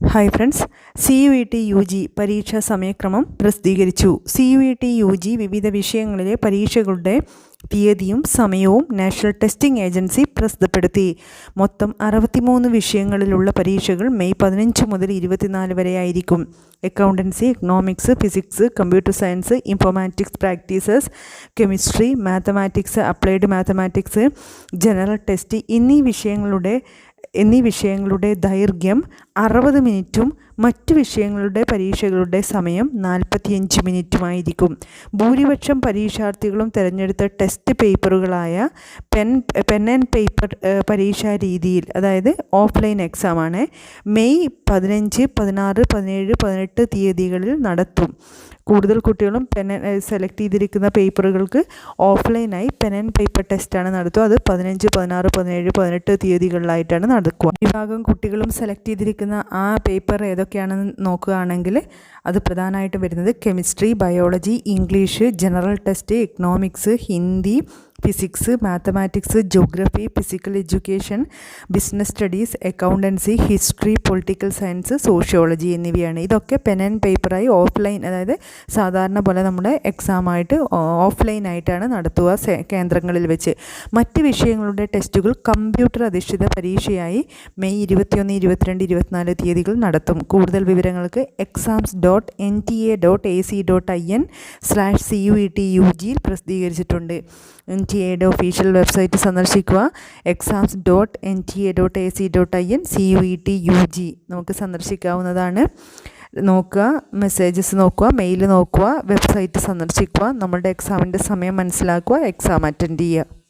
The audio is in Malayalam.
Hi friends C U E T U G പരീക്ഷാ സമയക്രമം പ്രസിദ്ധീകരിച്ചു. C U E T U G വിവിധ വിഷയങ്ങളിലെ പരീക്ഷകളുടെ തീയതിയും സമയവും നാഷണൽ ടെസ്റ്റിംഗ് ഏജൻസി പ്രസിദ്ധപ്പെടുത്തി. മൊത്തം അറുപത്തിമൂന്ന് വിഷയങ്ങളിലുള്ള പരീക്ഷകൾ മെയ് പതിനഞ്ച് മുതൽ ഇരുപത്തിനാല് വരെ ആയിരിക്കും. Accountancy economics physics computer science informatics practices chemistry mathematics applied mathematics general test എന്നീ വിഷയങ്ങളുടെ എന്നീ വിഷയങ്ങളുടെ ദൈർഘ്യം അറുപത് മിനിറ്റും മറ്റു വിഷയങ്ങളുടെ പരീക്ഷകളുടെ സമയം നാൽപ്പത്തിയഞ്ച് മിനിറ്റുമായിരിക്കും. ഭൂരിപക്ഷം പരീക്ഷാർത്ഥികളും തിരഞ്ഞെടുത്ത ടെസ്റ്റ് പേപ്പറുകളായ പെൻ പെൻ ആൻഡ് പേപ്പർ പരീക്ഷാ രീതിയിൽ അതായത് ഓഫ്ലൈൻ എക്സാമാണ് മെയ് പതിനഞ്ച് പതിനാറ് പതിനേഴ് പതിനെട്ട് തീയതികളിൽ നടത്തും. കൂടുതൽ കുട്ടികളും പെൻ സെലക്ട് ചെയ്തിരിക്കുന്ന പേപ്പറുകൾക്ക് ഓഫ്ലൈനായി പെൻ ആൻഡ് പേപ്പർ ടെസ്റ്റാണ് നടത്തുക. അത് പതിനഞ്ച് പതിനാറ് പതിനേഴ് പതിനെട്ട് തീയതികളിലായിട്ടാണ് നടക്കുക. വിഭാഗം കുട്ടികളും സെലക്ട് ചെയ്തിരിക്കുന്ന ആ പേപ്പർ ഏതൊക്കെയാണെന്ന് നോക്കുകയാണെങ്കിൽ അത് പ്രധാനമായിട്ടും വരുന്നത് chemistry biology English general test economics Hindi physics mathematics geography physical education business studies accountancy history political science sociology എന്നിവയാണ്. ഇതൊക്കെ പെൻ ആൻഡ് പേപ്പറായി ഓഫ്ലൈൻ അതായത് സാധാരണ പോലെ നമ്മുടെ എക്സാമായിട്ട് ഓഫ്ലൈൻ ആയിട്ടാണ് നടത്തുക കേന്ദ്രങ്ങളിൽ വെച്ച്. മറ്റ് വിഷയങ്ങളുടെ ടെസ്റ്റുകൾ കമ്പ്യൂട്ടർ അധിഷ്ഠിത പരീക്ഷയായി മെയ് ഇരുപത്തിയൊന്ന് ഇരുപത്തിരണ്ട് ഇരുപത്തിനാല് തീയതികൾ നടത്തും. കൂടുതൽ വിവരങ്ങൾക്ക് exams dot N T A dot A C dot I N slash C U E T U ജിയിൽ പ്രസിദ്ധീകരിച്ചിട്ടുണ്ട്. ടി എയുടെ ഒഫീഷ്യൽ വെബ്സൈറ്റ് സന്ദർശിക്കുക. Exams dot N T A dot A C dot I N C U E T U G നമുക്ക് സന്ദർശിക്കാവുന്നതാണ്. നോക്കുക മെസ്സേജസ് നോക്കുക മെയിൽ നോക്കുക വെബ്സൈറ്റ് സന്ദർശിക്കുക നമ്മളുടെ എക്സാമിന്റെ സമയം മനസ്സിലാക്കുക എക്സാം അറ്റൻഡ് ചെയ്യുക.